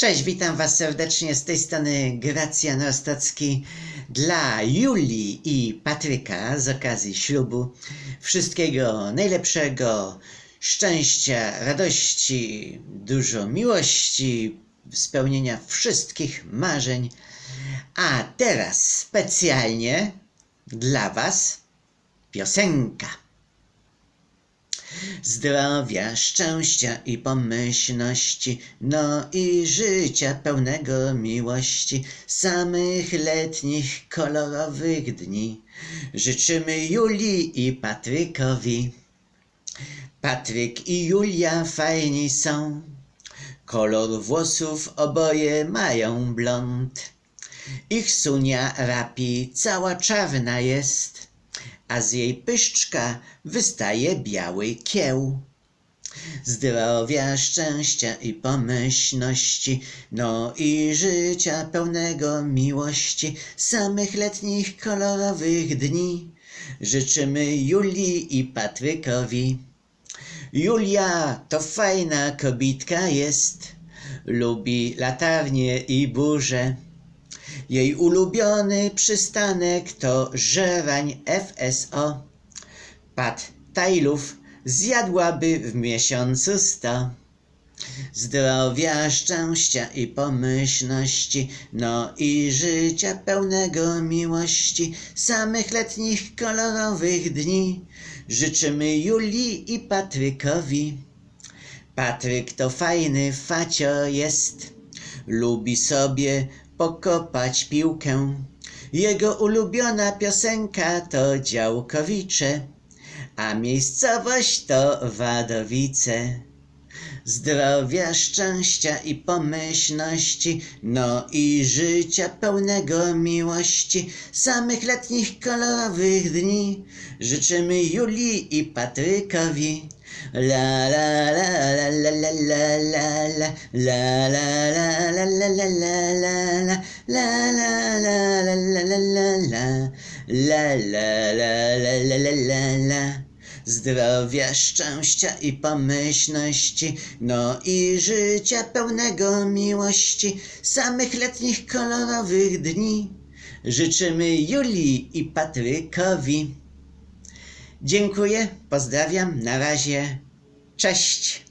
Cześć, witam Was serdecznie z tej strony Gracjan Rostocki dla Julii i Patryka z okazji ślubu. Wszystkiego najlepszego, szczęścia, radości, dużo miłości, spełnienia wszystkich marzeń. A teraz specjalnie dla Was piosenka zdrowia, szczęścia i pomyślności, no i życia pełnego miłości, samych letnich, kolorowych dni. Życzymy Julii i Patrykowi. Patryk i Julia fajni są, kolor włosów oboje mają blond. Ich sunia rapi cała czarna jest, a z jej pyszczka wystaje biały kieł. Zdrowia, szczęścia i pomyślności, no i życia pełnego miłości, samych letnich kolorowych dni. Życzymy Julii i Patrykowi. Julia to fajna kobitka jest, lubi latarnie i burze. Jej ulubiony przystanek to żerań FSO. Pat tajlów zjadłaby w miesiącu sto. Zdrowia, szczęścia i pomyślności, no i życia pełnego miłości, samych letnich kolorowych dni. Życzymy Julii i Patrykowi. Patryk to fajny facio jest, lubi sobie pokopać piłkę. Jego ulubiona piosenka to Działkowicze, a miejscowość to Wadowice. Zdrowia, szczęścia i pomyślności, no i życia pełnego miłości, samych letnich kolorowych dni. Życzymy Julii i Patrykowi. La la la la la la la la la la la la la la la la la la la la la la la la la la la la la la Zdrowia, szczęścia i pomyślności, no i życia pełnego miłości, samych letnich kolorowych dni. Życzymy Julii i Patrykowi. Dziękuję, pozdrawiam, na razie, cześć.